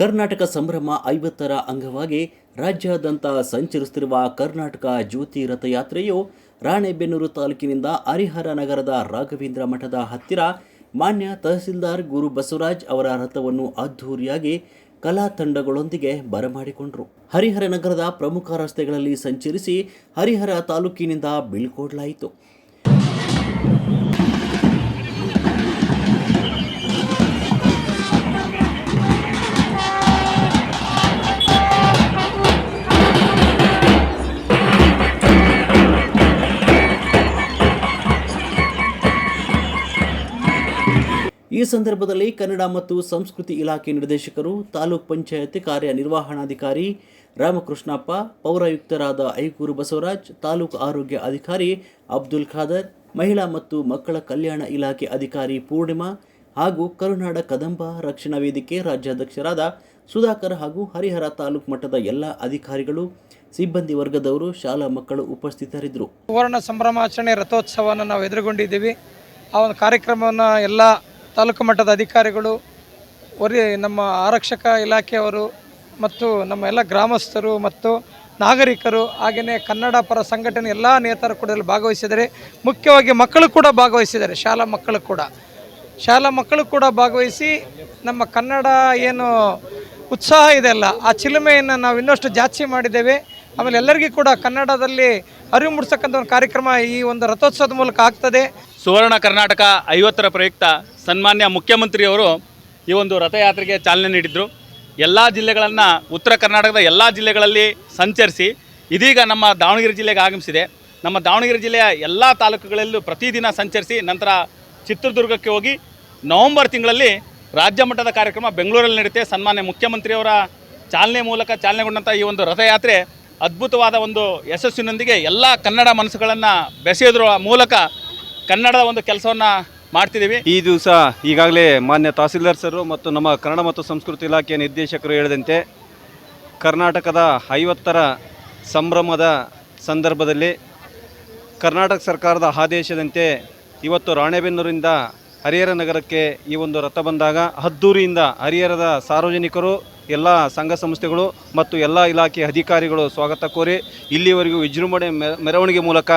ಕರ್ನಾಟಕ ಸಂಭ್ರಮ ಐವತ್ತರ ಅಂಗವಾಗಿ ರಾಜ್ಯಾದ್ಯಂತ ಸಂಚರಿಸುತ್ತಿರುವ ಕರ್ನಾಟಕ ಜ್ಯೋತಿ ರಥಯಾತ್ರೆಯು ರಾಣೆಬೆನ್ನೂರು ತಾಲೂಕಿನಿಂದ ಹರಿಹರ ನಗರದ ರಾಘವೇಂದ್ರ ಮಠದ ಹತ್ತಿರ ಮಾನ್ಯ ತಹಸೀಲ್ದಾರ್ ಗುರು ಬಸವರಾಜ್ ಅವರ ರಥವನ್ನು ಅದ್ಧೂರಿಯಾಗಿ ಕಲಾ ತಂಡಗಳೊಂದಿಗೆ ಬರಮಾಡಿಕೊಂಡರು. ಹರಿಹರ ನಗರದ ಪ್ರಮುಖ ರಸ್ತೆಗಳಲ್ಲಿ ಸಂಚರಿಸಿ ಹರಿಹರ ತಾಲೂಕಿನಿಂದ ಬೀಳ್ಕೊಡಲಾಯಿತು. ಈ ಸಂದರ್ಭದಲ್ಲಿ ಕನ್ನಡ ಮತ್ತು ಸಂಸ್ಕೃತಿ ಇಲಾಖೆ ನಿರ್ದೇಶಕರು, ತಾಲೂಕ್ ಪಂಚಾಯತ್ ಕಾರ್ಯನಿರ್ವಹಣಾಧಿಕಾರಿ ರಾಮಕೃಷ್ಣಪ್ಪ, ಪೌರಾಯುಕ್ತರಾದ ಐಕೂರು ಬಸವರಾಜ್, ತಾಲೂಕು ಆರೋಗ್ಯ ಅಧಿಕಾರಿ ಅಬ್ದುಲ್ ಖಾದರ್, ಮಹಿಳಾ ಮತ್ತು ಮಕ್ಕಳ ಕಲ್ಯಾಣ ಇಲಾಖೆ ಅಧಿಕಾರಿ ಪೂರ್ಣಿಮಾ ಹಾಗೂ ಕರುನಾಡ ಕದಂಬ ರಕ್ಷಣಾ ವೇದಿಕೆ ರಾಜ್ಯಾಧ್ಯಕ್ಷರಾದ ಸುಧಾಕರ್ ಹಾಗೂ ಹರಿಹರ ತಾಲೂಕು ಮಟ್ಟದ ಎಲ್ಲ ಅಧಿಕಾರಿಗಳು, ಸಿಬ್ಬಂದಿ ವರ್ಗದವರು, ಶಾಲಾ ಮಕ್ಕಳು ಉಪಸ್ಥಿತರಿದ್ದರು. ಸುವರ್ಣ ಸಂಭ್ರಮಾಚರಣೆ ರಥೋತ್ಸವವನ್ನು ನಾವು ಎದುರುಗೊಂಡಿದ್ದೀವಿ. ಆ ಒಂದು ಕಾರ್ಯಕ್ರಮವನ್ನು ಎಲ್ಲ ತಾಲೂಕು ಮಟ್ಟದ ಅಧಿಕಾರಿಗಳು, ಒರಿ ನಮ್ಮ ಆರಕ್ಷಕ ಇಲಾಖೆಯವರು ಮತ್ತು ನಮ್ಮ ಎಲ್ಲ ಗ್ರಾಮಸ್ಥರು ಮತ್ತು ನಾಗರಿಕರು, ಹಾಗೆಯೇ ಕನ್ನಡ ಪರ ಸಂಘಟನೆ ಎಲ್ಲ ನೇತಾರು ಕೂಡ ಇಲ್ಲಿ ಭಾಗವಹಿಸಿದ್ದಾರೆ ಮುಖ್ಯವಾಗಿ ಮಕ್ಕಳು ಕೂಡ ಭಾಗವಹಿಸಿದ್ದಾರೆ ಶಾಲಾ ಮಕ್ಕಳು ಕೂಡ. ಶಾಲಾ ಮಕ್ಕಳು ಕೂಡ ಭಾಗವಹಿಸಿ ನಮ್ಮ ಕನ್ನಡ ಏನು ಉತ್ಸಾಹ ಇದೆಯಲ್ಲ ಆ ಚಿಲುಮೆಯನ್ನು ನಾವು ಇನ್ನಷ್ಟು ಜಾಸ್ತಿ ಮಾಡಿದ್ದೇವೆ. ಆಮೇಲೆ ಎಲ್ಲರಿಗೂ ಕೂಡ ಕನ್ನಡದಲ್ಲಿ ಅರಿವು ಮೂಡಿಸಕ್ಕಂಥ ಒಂದು ಕಾರ್ಯಕ್ರಮ ಈ ಒಂದು ರಥೋತ್ಸವದ ಮೂಲಕ ಆಗ್ತದೆ. ಸುವರ್ಣ ಕರ್ನಾಟಕ ಐವತ್ತರ ಪ್ರಯುಕ್ತ ಸನ್ಮಾನ್ಯ ಮುಖ್ಯಮಂತ್ರಿಯವರು ಈ ಒಂದು ರಥಯಾತ್ರೆಗೆ ಚಾಲನೆ ನೀಡಿದರು. ಎಲ್ಲ ಜಿಲ್ಲೆಗಳನ್ನು ಉತ್ತರ ಕರ್ನಾಟಕದ ಎಲ್ಲ ಜಿಲ್ಲೆಗಳಲ್ಲಿ ಸಂಚರಿಸಿ ಇದೀಗ ನಮ್ಮ ದಾವಣಗೆರೆ ಜಿಲ್ಲೆಗೆ ಆಗಮಿಸಿದೆ. ನಮ್ಮ ದಾವಣಗೆರೆ ಜಿಲ್ಲೆಯ ಎಲ್ಲ ತಾಲೂಕುಗಳಲ್ಲೂ ಪ್ರತಿದಿನ ಸಂಚರಿಸಿ ನಂತರ ಚಿತ್ರದುರ್ಗಕ್ಕೆ ಹೋಗಿ ನವೆಂಬರ್ ತಿಂಗಳಲ್ಲಿ ರಾಜ್ಯ ಮಟ್ಟದ ಕಾರ್ಯಕ್ರಮ ಬೆಂಗಳೂರಲ್ಲಿ ನಡೆಯುತ್ತೆ. ಸನ್ಮಾನ್ಯ ಮುಖ್ಯಮಂತ್ರಿಯವರ ಚಾಲನೆ ಮೂಲಕ ಚಾಲನೆಗೊಂಡಂಥ ಈ ಒಂದು ರಥಯಾತ್ರೆ ಅದ್ಭುತವಾದ ಒಂದು ಯಶಸ್ಸಿನೊಂದಿಗೆ ಎಲ್ಲ ಕನ್ನಡ ಮನಸ್ಸುಗಳನ್ನು ಬೆಸೆಯೋದ್ರ ಮೂಲಕ ಕನ್ನಡದ ಒಂದು ಕೆಲಸವನ್ನು ಮಾಡ್ತಿದ್ದೀವಿ. ಈ ದಿವಸ ಈಗಾಗಲೇ ಮಾನ್ಯ ತಹಸೀಲ್ದಾರ್ ಸರು ಮತ್ತು ನಮ್ಮ ಕನ್ನಡ ಮತ್ತು ಸಂಸ್ಕೃತಿ ಇಲಾಖೆಯ ನಿರ್ದೇಶಕರು ಹೇಳಿದಂತೆ ಕರ್ನಾಟಕದ ಐವತ್ತರ ಸಂಭ್ರಮದ ಸಂದರ್ಭದಲ್ಲಿ ಕರ್ನಾಟಕ ಸರ್ಕಾರದ ಆದೇಶದಂತೆ ಇವತ್ತು ರಾಣೆಬೆನ್ನೂರಿಂದ ಹರಿಹರ ನಗರಕ್ಕೆ ಈ ಒಂದು ರಥ ಬಂದಾಗ ಹದ್ದೂರಿಯಿಂದ ಹರಿಹರದ ಸಾರ್ವಜನಿಕರು ಎಲ್ಲ ಸಂಘ ಸಂಸ್ಥೆಗಳು ಮತ್ತು ಎಲ್ಲ ಇಲಾಖೆ ಅಧಿಕಾರಿಗಳು ಸ್ವಾಗತ ಕೋರಿ ಇಲ್ಲಿವರೆಗೂ ವಿಜೃಂಭಣೆ ಮೆರವಣಿಗೆ ಮೂಲಕ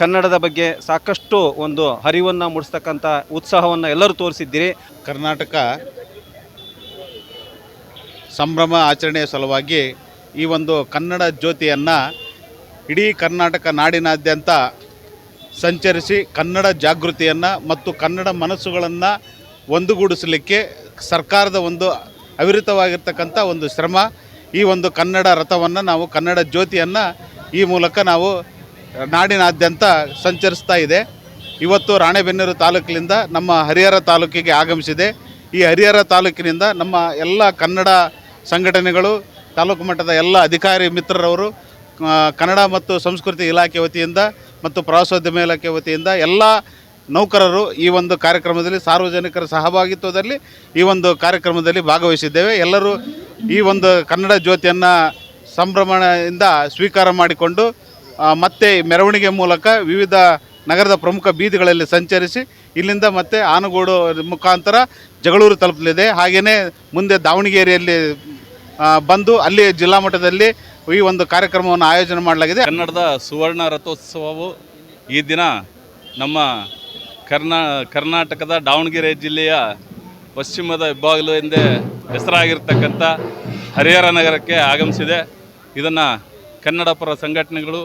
ಕನ್ನಡದ ಬಗ್ಗೆ ಸಾಕಷ್ಟು ಒಂದು ಅರಿವನ್ನು ಮೂಡಿಸ್ತಕ್ಕಂಥ ಉತ್ಸಾಹವನ್ನು ಎಲ್ಲರೂ ತೋರಿಸಿದ್ದೀರಿ. ಕರ್ನಾಟಕ ಸಂಭ್ರಮ ಆಚರಣೆಯ ಸಲುವಾಗಿ ಈ ಒಂದು ಕನ್ನಡ ಜ್ಯೋತಿಯನ್ನು ಇಡೀ ಕರ್ನಾಟಕ ನಾಡಿನಾದ್ಯಂತ ಸಂಚರಿಸಿ ಕನ್ನಡ ಜಾಗೃತಿಯನ್ನು ಮತ್ತು ಕನ್ನಡ ಮನಸ್ಸುಗಳನ್ನು ಒಂದುಗೂಡಿಸಲಿಕ್ಕೆ ಸರ್ಕಾರದ ಒಂದು ಅವಿರತವಾಗಿರ್ತಕ್ಕಂಥ ಒಂದು ಶ್ರಮ, ಈ ಒಂದು ಕನ್ನಡ ರಥವನ್ನು ನಾವು ಕನ್ನಡ ಜ್ಯೋತಿಯನ್ನು ಈ ಮೂಲಕ ನಾವು ನಾಡಿನಾದ್ಯಂತ ಸಂಚರಿಸ್ತಾ ಇದೆ. ಇವತ್ತು ರಾಣೆಬೆನ್ನೂರು ತಾಲೂಕಿನಿಂದ ನಮ್ಮ ಹರಿಹರ ತಾಲೂಕಿಗೆ ಆಗಮಿಸಿದೆ. ಈ ಹರಿಹರ ತಾಲೂಕಿನಿಂದ ನಮ್ಮ ಎಲ್ಲ ಕನ್ನಡ ಸಂಘಟನೆಗಳು, ತಾಲೂಕು ಮಟ್ಟದ ಎಲ್ಲ ಅಧಿಕಾರಿ ಮಿತ್ರರವರು ಕನ್ನಡ ಮತ್ತು ಸಂಸ್ಕೃತಿ ಇಲಾಖೆ ವತಿಯಿಂದ ಮತ್ತು ಪ್ರವಾಸೋದ್ಯಮ ಇಲಾಖೆ ವತಿಯಿಂದ ಎಲ್ಲ ನೌಕರರು ಈ ಒಂದು ಕಾರ್ಯಕ್ರಮದಲ್ಲಿ ಸಾರ್ವಜನಿಕರ ಸಹಭಾಗಿತ್ವದಲ್ಲಿ ಈ ಒಂದು ಕಾರ್ಯಕ್ರಮದಲ್ಲಿ ಭಾಗವಹಿಸಿದ್ದೇವೆ. ಎಲ್ಲರೂ ಈ ಒಂದು ಕನ್ನಡ ಜ್ಯೋತಿಯನ್ನು ಸಂಭ್ರಮದಿಂದ ಸ್ವೀಕಾರ ಮಾಡಿಕೊಂಡು ಮತ್ತೆ ಮೆರವಣಿಗೆ ಮೂಲಕ ವಿವಿಧ ನಗರದ ಪ್ರಮುಖ ಬೀದಿಗಳಲ್ಲಿ ಸಂಚರಿಸಿ, ಇಲ್ಲಿಂದ ಮತ್ತೆ ಆನಗೋಡು ಮುಖಾಂತರ ಜಗಳೂರು ತಲುಪಲಿದೆ. ಹಾಗೆಯೇ ಮುಂದೆ ದಾವಣಗೆರೆಯಲ್ಲಿ ಬಂದು ಅಲ್ಲಿ ಜಿಲ್ಲಾ ಮಟ್ಟದಲ್ಲಿ ಈ ಒಂದು ಕಾರ್ಯಕ್ರಮವನ್ನು ಆಯೋಜನೆ ಮಾಡಲಾಗಿದೆ. ಕನ್ನಡದ ಸುವರ್ಣ ರಥೋತ್ಸವವು ಈ ದಿನ ನಮ್ಮ ಕರ್ನಾ ಕರ್ನಾಟಕದ ದಾವಣಗೆರೆ ಜಿಲ್ಲೆಯ ಪಶ್ಚಿಮದ ಹೆಬ್ಬಾಗಿಲು ಎಂದೇ ಹೆಸರಾಗಿರ್ತಕ್ಕಂಥ ಹರಿಹರ ನಗರಕ್ಕೆ ಆಗಮಿಸಿದೆ. ಇದನ್ನು ಕನ್ನಡ ಪರ ಸಂಘಟನೆಗಳು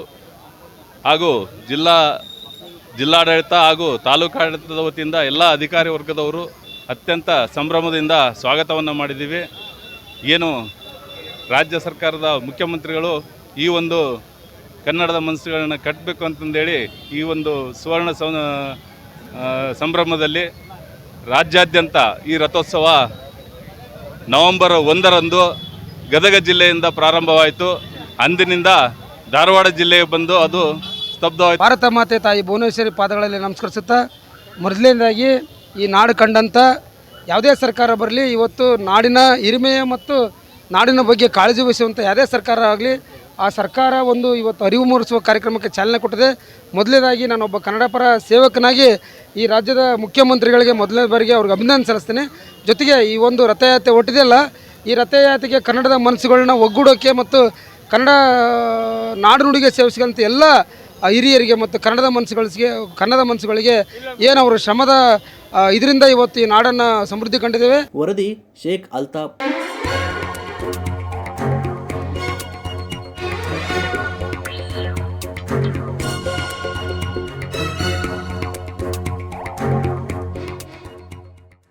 ಹಾಗೂ ಜಿಲ್ಲಾ ಜಿಲ್ಲಾಡಳಿತ ಹಾಗೂ ತಾಲೂಕಾಡಳಿತದ ವತಿಯಿಂದ ಎಲ್ಲ ಅಧಿಕಾರಿ ವರ್ಗದವರು ಅತ್ಯಂತ ಸಂಭ್ರಮದಿಂದ ಸ್ವಾಗತವನ್ನು ಮಾಡಿದ್ದೀವಿ. ಏನು ರಾಜ್ಯ ಸರ್ಕಾರದ ಮುಖ್ಯಮಂತ್ರಿಗಳು ಈ ಒಂದು ಕನ್ನಡದ ಮನಸ್ಸುಗಳನ್ನು ಕಟ್ಟಬೇಕು ಅಂತಂದೇಳಿ ಈ ಒಂದು ಸುವರ್ಣ ಸಂ ಸಂಭ್ರಮದಲ್ಲಿ ರಾಜ್ಯಾದ್ಯಂತ ಈ ರಥೋತ್ಸವ ನವೆಂಬರ್ ಒಂದರಂದು ಗದಗ ಜಿಲ್ಲೆಯಿಂದ ಪ್ರಾರಂಭವಾಯಿತು. ಅಂದಿನಿಂದ ಧಾರವಾಡ ಜಿಲ್ಲೆಗೆ ಬಂದು ಅದು ಸ್ತಬ್ಧವಾಯಿತು. ಭಾರತ ಮಾತೆ ತಾಯಿ ಭುವನೇಶ್ವರಿ ಪಾದಗಳಲ್ಲಿ ನಮಸ್ಕರಿಸುತ್ತಾ, ಮೊದಲನೇದಾಗಿ ಈ ನಾಡು ಕಂಡಂಥ ಯಾವುದೇ ಸರ್ಕಾರ ಬರಲಿ, ಇವತ್ತು ನಾಡಿನ ಹಿರಿಮೆಯ ಮತ್ತು ನಾಡಿನ ಬಗ್ಗೆ ಕಾಳಜಿ ವಹಿಸುವಂಥ ಯಾವುದೇ ಸರ್ಕಾರ ಆಗಲಿ, ಆ ಸರ್ಕಾರ ಒಂದು ಇವತ್ತು ಅರಿವು ಮೂಡಿಸುವ ಕಾರ್ಯಕ್ರಮಕ್ಕೆ ಚಾಲನೆ ಕೊಟ್ಟಿದೆ. ಮೊದಲನೇದಾಗಿ ನಾನೊಬ್ಬ ಕನ್ನಡ ಪರ ಸೇವಕನಾಗಿ ಈ ರಾಜ್ಯದ ಮುಖ್ಯಮಂತ್ರಿಗಳಿಗೆ ಮೊದಲನೇ ಬಾರಿಗೆ ಅವ್ರಿಗೆ ಅಭಿನಂದನೆ ಸಲ್ಲಿಸ್ತೇನೆ. ಜೊತೆಗೆ ಈ ಒಂದು ರಥಯಾತ್ರೆ ಒಟ್ಟಿದೆಯಲ್ಲ ಈ ರಥಯಾತ್ರೆಗೆ ಕನ್ನಡದ ಮನಸ್ಸುಗಳನ್ನ ಒಗ್ಗೂಡೋಕೆ ಮತ್ತು ಕನ್ನಡ ನಾಡು ನುಡಿಗೆ ಸೇವಿಸಿದಂಥ ಎಲ್ಲ ಹಿರಿಯರಿಗೆ ಮತ್ತು ಕನ್ನಡದ ಮನಸ್ಸುಗಳಿಗೆ ಕನ್ನಡದ ಮನಸ್ಸುಗಳಿಗೆ ಏನು ಅವರು ಶ್ರಮದ ಇದರಿಂದ ಇವತ್ತು ಈ ನಾಡನ್ನು ಸಮೃದ್ಧಿ ಕಂಡಿದ್ದೇವೆ. ವರದಿ ಶೇಖ್ ಅಲ್ತಾಫ್.